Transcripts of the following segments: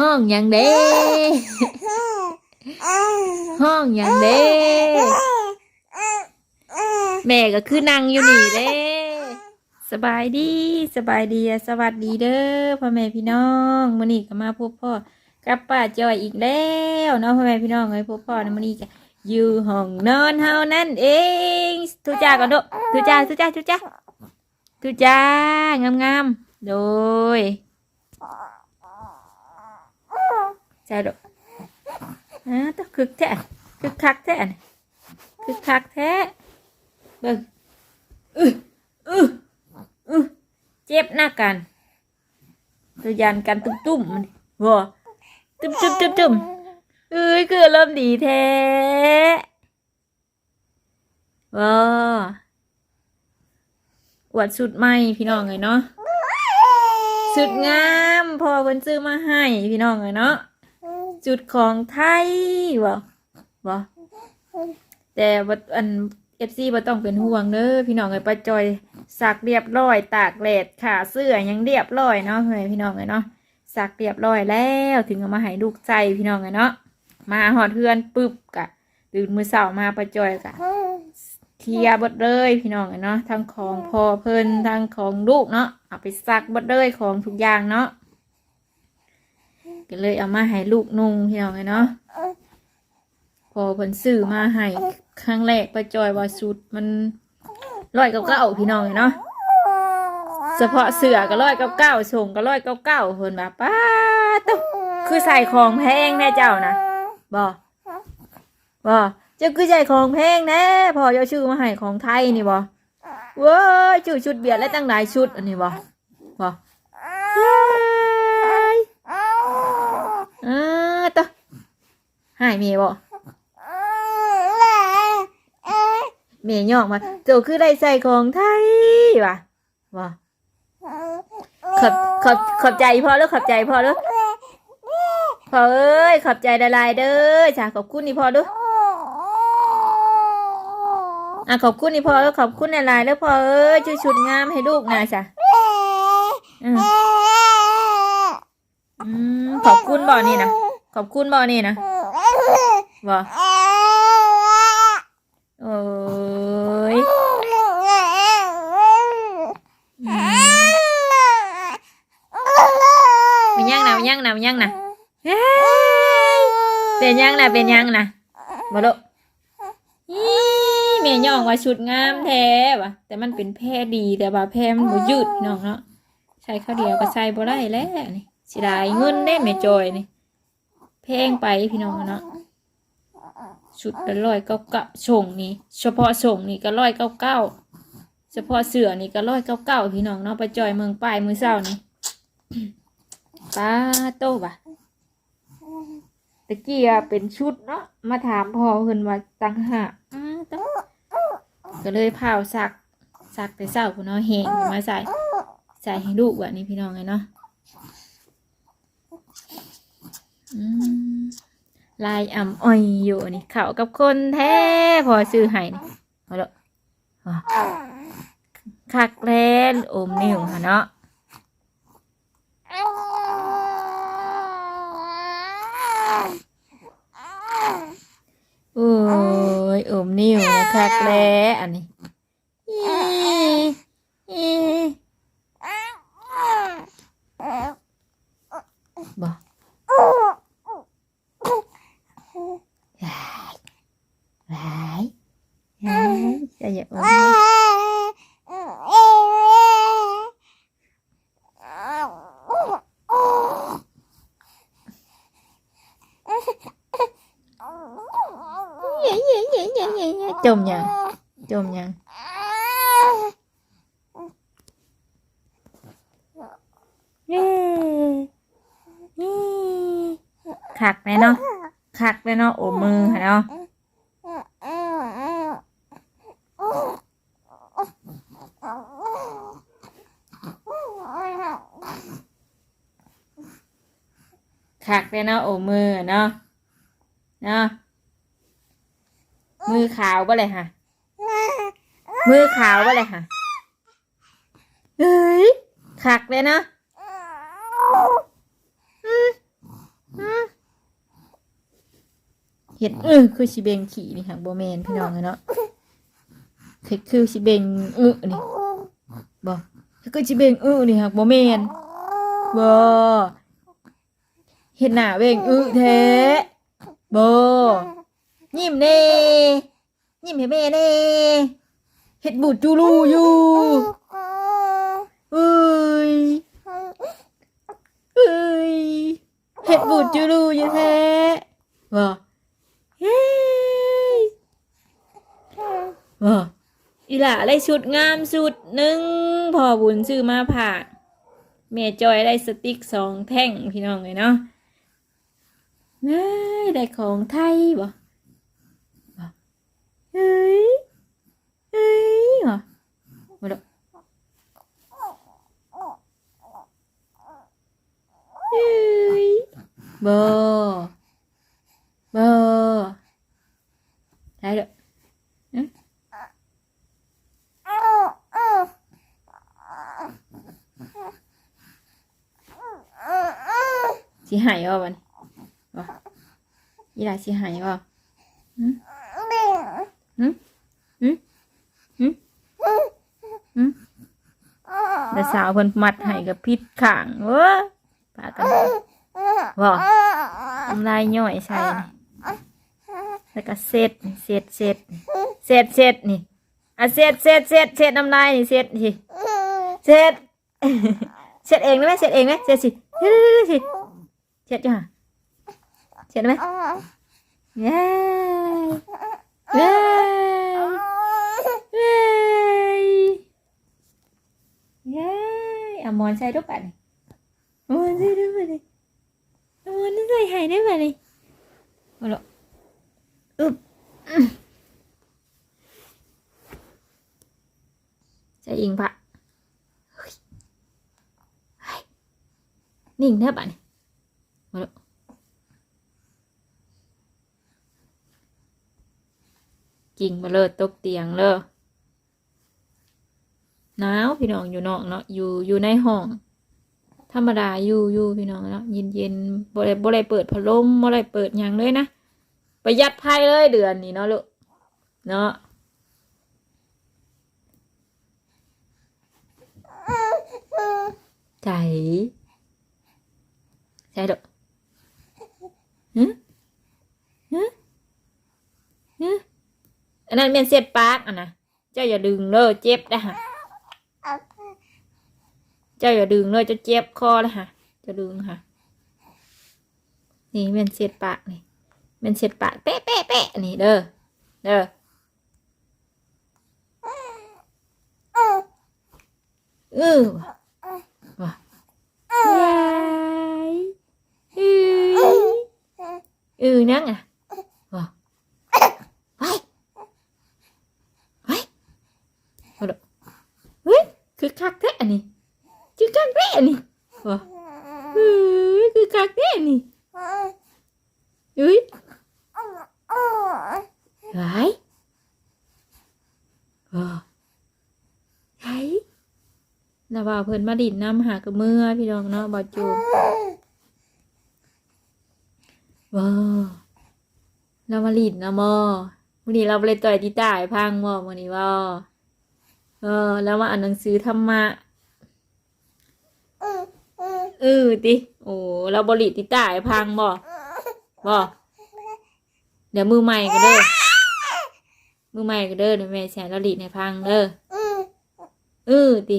ห้องย่างเด้ห้องย่างเด้แม่ก็คือนั่งอยู่นี่เด้สบายดีสบายดีสวัสดีเด้อพ่อแม่พี่น้องมื้อนี้ก็มาพบพ่อกับป้าจอยอีกแล้วเนาะพ่อแม่พี่น้องเอ้ยพบพ่อในมื้อนี้ก็อยู่ห้องนอนเฮานั่นเองทุจ้าก่อนด้อทุจ้าทุจ้าทุจ้าทุจ้างามๆโดย ใช่ดอกอ่าต้องคึกแท้คึกคักแท้คึกคักแท้เบิ่งอืออืออือเจ็บหน้ากันตัวยันกันตุ้มๆมันวัวตุ้มตุ้มตุ้มตุ้มเอ้ยคือเริ่มดีแท้ว้าอวดสุดใหมพี่น้องเลยเนาะสุดงามพอเพิ่นซื้อมาให้พี่น้องเลยเนาะ จุดของไทยว้าว้าแต่ว่อันเอฟซีบ่ต้องเป็นห่วงเด้อพี่น้องเลยป้าจอยสักเรียบร้อย ตากแดดขาเสื้อยังเรียบร้อยเนาะเฮ้ยพี่น้องเลยเนาะสักเรียบร้อยแล้วถึงเอามาให้ลูกใจพี่น้องเลยเนาะมาหอดเพื่อนปึ๊บกะตื่นมือเสาร์มาประจอยกะเคลียบดเลยพี่น้องเลยเนาะทั้งของพ่อเพิ่นทั้งของลูกเนาะเอาไปซักบดเลยของทุกอย่างเนาะ ก็เลยเอามาให้ลูกนุ่งพี่น้องเนาะพอเพิ่นซื้อมาให้ครั้งแรกประจอยว่าชุดมันร้อยเก้าเก้าพี่น้องเนาะเฉพาะเสือก็ร้อยเก้าเก้าส่งก็ร้อยเก้าเก้าเพิ่นแบบป้าตุ๊คือใส่ของแพงแน่เจ้านะบ่บ่เจ้าคือใส่ของแพงแน่พอเจ้าชื่อมาให้ของไทยนี่บ่เว้ยชื่อชุดเบียดและตั้งหลายชุดอันนี้บ่บ่เย้ย อ่าตุ๊หายเมีบ่เมียย่องมาเจ้าคือได้ใส่ของไทยว่ะบ่ขอบขอบขอบใจพ่อแล้วขอบใจพ่อแล้วพ่อเอ้ยขอบใจละลายเด้อจ้าขอบคุณนี่พ่อด้วยอะขอบคุณนี่พ่อแล้วขอบคุณละลายแล้วพ่อเอ้ยช่วยชุดงามให้ลูกนะจ้ะอืม ขอบคุณบ่อนี่นะขอบคุณบ่อนี่นะบ่โอ้ยอืมมันยังนะมันยังนะมันยังนะเป็นยังนะเป็นยังนะบ่ลูกอีแม่ย่องว่าชุดงามแท้ว่ะแต่มันเป็นแพรดีแต่ว่าแพรมันบ่ยืดพี่น้องเนาะใช้ข้าวเดียวก็ใส่บ่ได้แล้วนี่ สิได้เงินได้แม่จอยนี่แพงไปพี่น้องเนาะชุดละร้อยเก้าเก้าส่งนี่เฉพาะส่งนี่ก็ร้อยเก้าเก้าเฉพาะเสือนี่ก็ร้อยเก้าเก้าพี่น้องเนาะไปจอยเมืองปลายมือเศร้านี่ป้าโตบ่ะตะกี้เป็นชุดเนาะมาถามพ่อเพิ่นว่าตังหากอ้าต้องก็เลยพาซักซักแต่เศร้าพุ่นเนาะแหงมาใส่ใส่ให้ลูกแบบนี้พี่น้องไงเนาะอืม ลายอ่ำอ้อยอยู่นี่เขากับคนแท้พอซื้อให้นี่เอาละคักแลนอมนิ้วค่ะเนาะโอ้ยอมนิ้วคักแล้อันนี้อีอีบ่หลายหลายหลายจะอย่าอมนิ้วเย้เย้เย้เย้เย้เย้จมยังจมยังเย้เย้ คักเลยเนาะโอมมือเนาะเนาะมือขาวบ่เลยค่ะ มือขาวบ่เลยค่ะเฮ้ยคักเลยเนาะเห็ดเออคือชิเบงขี่นี่ค่ะโบแมนพี่น้องเลยเนาะเห็ดคือชิเบงเออนี่บอกคือชิเบงเออนี่ค่ะโบแมนบอ เห็ดหน้าเบงออแท้บยิ้มเน่ยิ้มให้แม่เน่เห็ดบูดจูรูอยู่เอ้ยเอ้ยเห็ดบูดจูรูอยู่แท้บอเฮ้ยว้าอีหล่าได้ชุดงามสุดหนึ่งพ่อบุญซื้อมาผ่ากแม่จอยได้สติ๊กสองแท่งพี่น้องเลยเนาะ ได้ได้ของไทยบ่บ่เฮ้ยเฮ้ยบ่บ่ดอกเฮ้ยบ่เบอร์ได้เด้อสิหายบ่บัดนบ่ ยี่หลาสิหายบ่หึหึหึหึหึแต่สาวเพิ่นมัดให้กับพิษข้างเว้อปากันบ่ทำลายย่อยใส่นี่แล้วก็เสร็จนี่เสร็จเสร็จเสร็จเสร็จนี่อะเสร็จเสร็จเสร็จเสร็จน้ำลายนี่เสร็จสิเสร็จเสร็จเองได้ไหมเสร็จเองไหมเสร็จสิเร็วๆๆสิเสร็จจ้ะเสร็จไหมเย้เย้เย้เย้เอาหมอนใส่ด้วยป่ะ นี่เอาหมอนใส่ด้วยป่ะนี่เอาหมอนใส่ให้ได้ป่ะนี่เอาละ อึบจะยิงพระเฮ้ยเฮ้ยนิ่งแทบอะนี่มาดู กิ่งมาเลยตกเตียงเลยหนาวพี่น้องอยู่นอกเนาะอยู่อยู่ในห้อง ธรรมดาอยู่อยู่พี่น้องเนาะเย็นเย็นบ่ได้บ่ได้เปิดพัดลมบ่ได้เปิดยังเลยนะประหยัดไพ่เลยเดือนนี้เนาะลูกเนาะใจใจดอกฮึฮึฮึอั นั้นเป็นเสียดปากอะนะเจ้าอย่าดึงเลยเจ็บนะฮะเจ้าอย่าดึงเลยจะเจ็บคอเลยฮะจะดึงค่ะ นี่เป็นเสียดปากนี่มันเสร็จปากเป๊ะเป๊ะเป๊ะนี่เด้อเด้อเออว่ะยายเอ้ยเออนั่งอะไปไปเอาดอกเฮ้ย คือคักแท้อันนี้คือคักแท้อันนี้ว่ะเฮ้ยคือคักแท้อันนี้เฮ้ย ไหนเออไหนแล้วว่าเพิ่น มาดินน้ำหากระเมื่อพี่น้องเนาะบอจูว้าเรามาลินนะมอวันนี้เราไปต่อยกีตาร์ให้พังมอวันนี้ว่าเออ แล้วมาอ่านหนังสือธรรมะเออติโอ้เราบริติตาร์ให้พังบ่บ่เดี๋ยวมือใหม่ก็เด้อมือใหม่ก็เด้อเดี๋ยวแม่แชร์เราดีดให้พังเด้อเออติ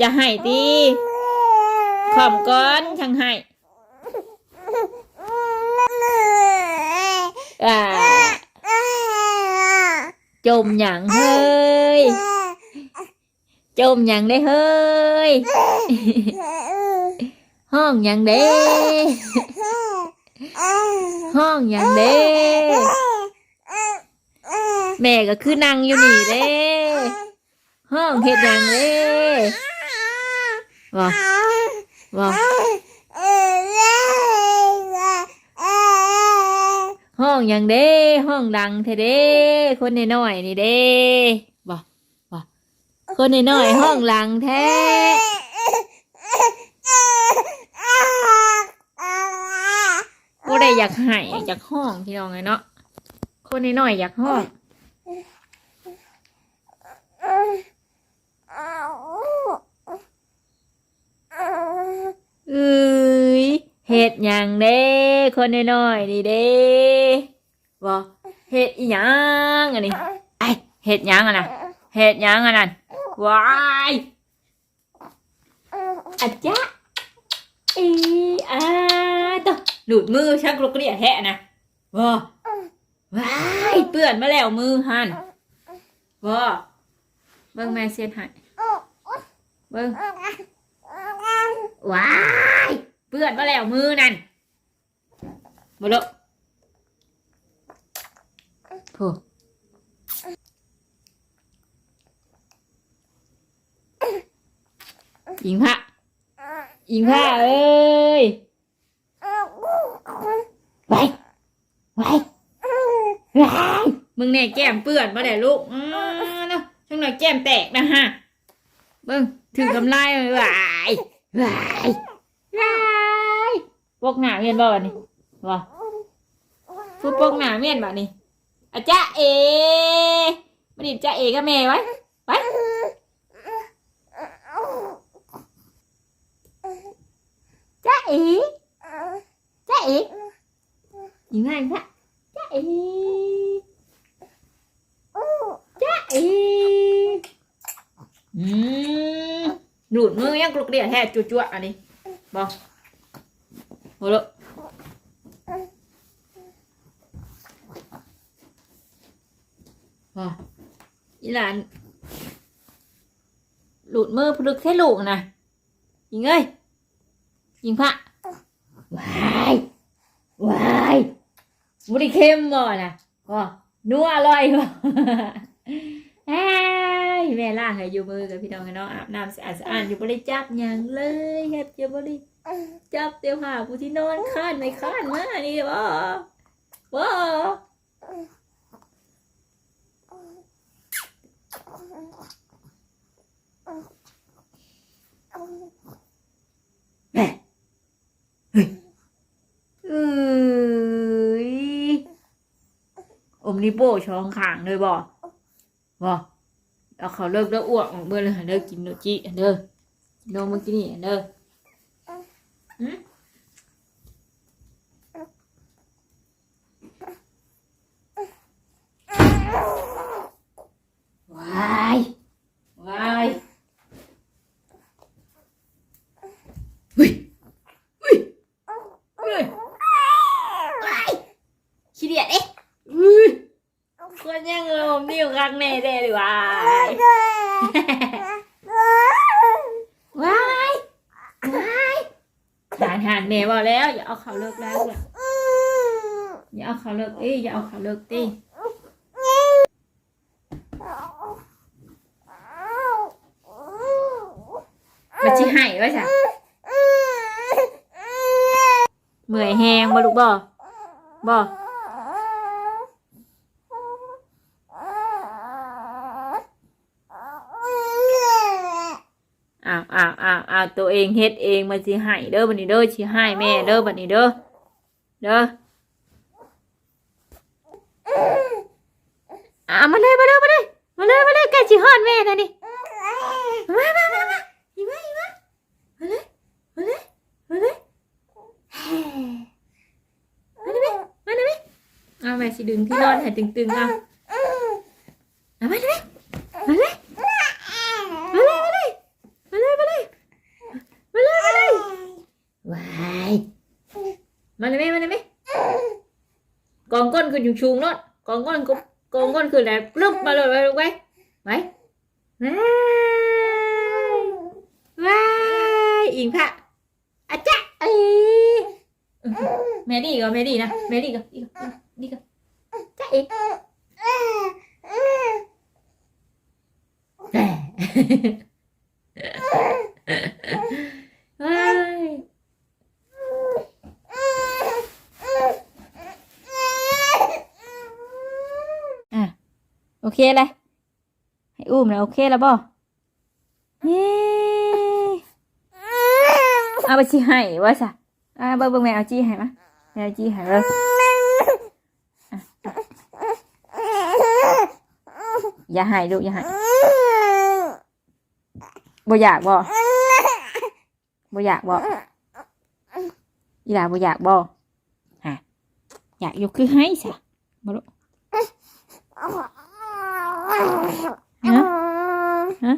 จะให้ดีขอมก้อนช่างให้จมอย่างเฮ้ย จมอย่างได้เฮ้ย ห้องอย่างเด้ ห้องอย่างเด้ แม่ก็คือนั่งอยู่นี่เด้ ห้องเฮ็ดอย่างเด้ ว่าว่าห้องยังเด้ ห้องดังแท้เด้ คนน้อยนี่เด้ว่าว่าคนน้อยห้องหลังแท้บ่ได้อยากให้อยากห้องพี่น้องไงเนาะคนน้อยอยากห้อง เอ้ย เฮ็ดหยังเด้ คนน้อยๆนี่เด้บ่เฮ็ดอีหยังอันนี้ไอเฮ็ดหยังอะนะเฮ็ดหยังอะนั่นว้ายอะจ๊ะอีอาตวหลุดมือชักลูกเกลียแฮะนะบ่ว้ายเปื้อนมาแล้วมือหันบ่เบิ่งแม่เสียนให้เบิ่งว้ายเปื้อนมาแล้วมือนั่นมาเลยโผอิงพระอิงพระเอ้ยไว้ไว้ไว้มึงเนี่ยแก้มเปื้อนมาแล้ลูกอือเนาะช่างหน่อยแก้มแตกนะฮะเบิ้งถือกำไรเลยวายวายวาย ปกหนาเมียนบ่บัดนี้บ่ฟูปกหนาเมียนบ่นี่อาจ้าเอมาดิจ้าเอกับแม่ไว้ไว้จ้าเอจ้าเอยิงไงพระจ้าเอจ้าเออืมหนูดมือยังกลุกเดียแท้จั่วๆอันนี้บอโหละบออีหลานหลุดมือพลึกแค่ลูกนะยิงเอ้ยยิงพระวายวายบุรีเข้มบ่นะก็นัวอร่อยบ่เอ้แม่ล่างให้อยู่มือกับพี่น้องกันเนาะอาบน้ำสะอาดสะอาดอยู่บริจับหยังเลยเฮ็ดอยู่บริ จับเตียวหาผู้ที่นอนข้านไม่ข้านมานี่บ่บ่แม่เฮ้ยเอ้ยอมนิโป้ช้องขางเลยบ่บ่เอาเขาเลิกเด้ออ้วกเบื่อเลยเด้อกินโนจิเด้อโนมากินนี่เด้อหืมวายวายเฮ้ยเฮ้ยเฮ้ยว้ายขี้เดียดเอ๊ะเฮ้ย คนยังเงมนิ้วข้างในได้หรือวายวายวายหานหานแม่บอกแล้ว อย่าเอาเขาเลิกแล้วอย่าเอาเขาเลิกเอ้ยอย่าเอาเขาเลิกตีมาชิให้ว่าจ้ะเมื่อยแหงบ่ลูกบ่บ่ อ้าวอ้าว อ้าวอ้าวตัวเองเฮ็ดเองมาสิให้เด้อบัดนี้เด้อสิให้แม่เด้อบัดนี้เด้อเด้ออ่ามาเลยมาเลยมาเลยมาเลยมาเลยใกล้สิฮอดแม่แล้วนี่มามามามาอีมาอีมามาเลยมาเลยมาเลยมาเลยมาเลยเอาแม่สิดึงที่นอนให้ตึงๆเอาเอามาเลยมาเลยมาเลยมาเลย มาเลยมาเลย มาเลยมาเลยวายมาเลยไหมมาเลยไหมกองก้นคืออยู่ชูงรถกองก้นกองก้นคือแบบปลุกมาเลยไปลงไปไปว้ายว้ายอิงพระอาจ๊ะเอ้ยแม่ดีก็แม่ดีนะแม่ดีก็ดีก็ดีก็จ๊ะเอ๋แหม่เฮ้ย อะ โอเคเลยให้อุ้มนะโอเคแล้วบ่เย้เอาไปจีให้ว่าซะอ่าเบิ่งเบิ่งแม่เอาจีให้มะแม่เอาจีให้เลยอะอย่าให้ลูกอย่าให้บ่อยากบ่ บ่อยากบ่อีหลาบ่อยากบ่ฮะอยากอยู่คือให้ซะบ่ลูกฮะฮะ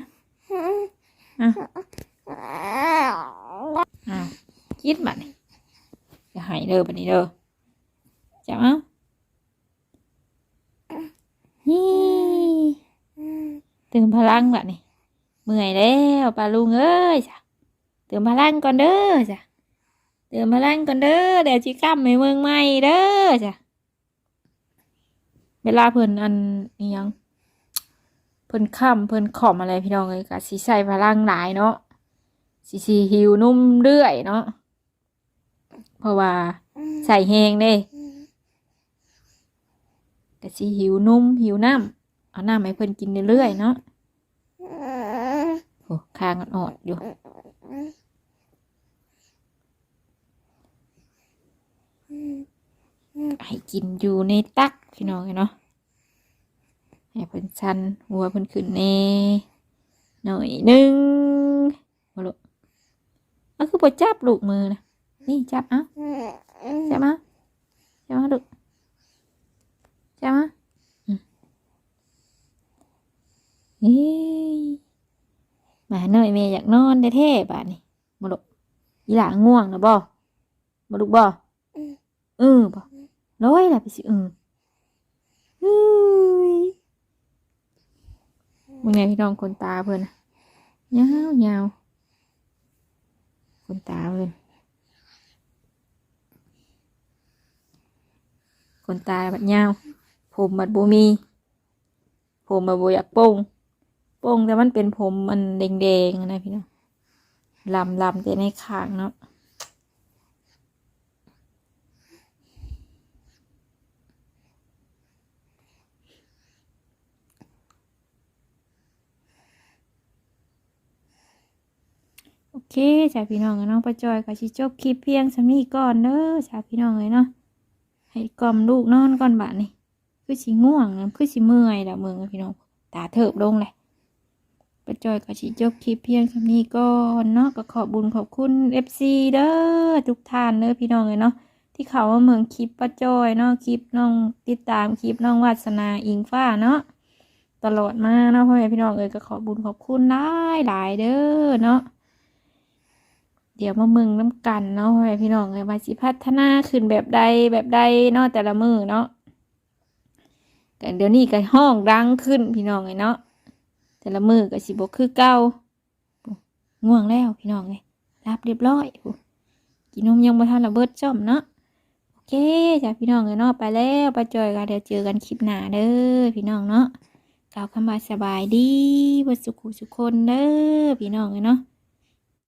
อะอ้าวคิดบัดนี้อย่าให้เด้อบัดนี้เด้อจับเอานี่เติมพลังบัดนี้เมื่อยแล้วปลาลุงเอ้ยจ้ะ เติมพลังก่อนเด้อจ้ะเติมพลังก่อนเด้อเดี๋ยวจิกล้ำให้เมืองใหม่เด้อจ้ะเวลาเพิ่นอันอิหยังเพิ่นค่ำเพิ่นขอมอะไรพี่น้องเลยกะสิใส่พลังหลายเนาะสิสิหิวนุ่มเรื่อยเนาะเพราะว่าใส่แหงเด้กะสิหิวนุ่มหิวน้ำเอาน้ำให้เพิ่นกินเรื่อยเนาะโอ้คางอ่อนอยู่ ให้กินอยู่ในตักพี่น้องเนาะให้เพิ่นชันหัวเพิ่นขึ้นแน่หน่อยหนึงมาลูกเอาคือบ่จับลูกมือนะนี่จับเอะจับมาจับมาลูกจับมาอืมเฮ้ย มาหน่อยแม่อยากนอนแท้ๆบาดนี้มาลูกอีหล่าง่วงนะบ่มาลูกบ่เออบ่ร้อยล่ะไปสิเออเฮ้ยมึงไงพี่น้องคนตาเพื่อนน่ะยาวยาวคนตาเพื่อนคนตาบัดยาว ผมบัดบูมี ผมบัดบูอยากโป้ง โป้งแต่มันเป็นผมมันแดงๆนะพี่น้องลำลำแต่ในขางเนาะโอเคจ้าพี่น้องน้องประจอยก็ชิจบคลิปเพียงสำนี้ก่อนเด้อจ้าพี่น้องเลยเนาะให้กล่อมลูกนอนก่อนบัดนี่คือสิง่วงคือสิเมื่อยแล้วมึงอะพี่น้องตาเถิบลงเลย ประจอยก็ชิจบคลิปเพียงสำนี้ก่อนเนาะก็ขอบบุญขอบคุณเอฟซีเด้อทุกท่านเด้อพี่น้องเลยเนาะที่เขาว่าเมืองคลิปประจอยเนาะคลิปน้องติดตามคลิปน้องวาสนาอิงฟ้าเนาะตลอดมาเนาะพ่อแม่พี่น้องเอ้ยก็ขอบบุญขอบคุณหลายหลายเด้อเนาะเดี๋ยวมามึงน้ำกันเนาะพ่อแม่พี่น้องเลยว่าสิพัฒนาขึ้นแบบใดแบบใดเนาะแต่ละมือเนาะเดี๋ยวนี้ก็ห้องดังขึ้นพี่น้องเลยเนาะ แต่ละมือก็สิบกคือเก่าง่วงแล้วพี่น้องเลยรับเรียบร้อยกินนมยังบ่ทันระเบิดจ้อมเนาะโอเคจ้ะพี่น้องเลยเนาะไปแล้วไปจอยกันเดี๋ยวเจอกันคลิปหน้าเด้อพี่น้องเนาะกล่าวคำว่าสบายดีวัสุขุสุคนเด้อพี่น้องเลยเนาะ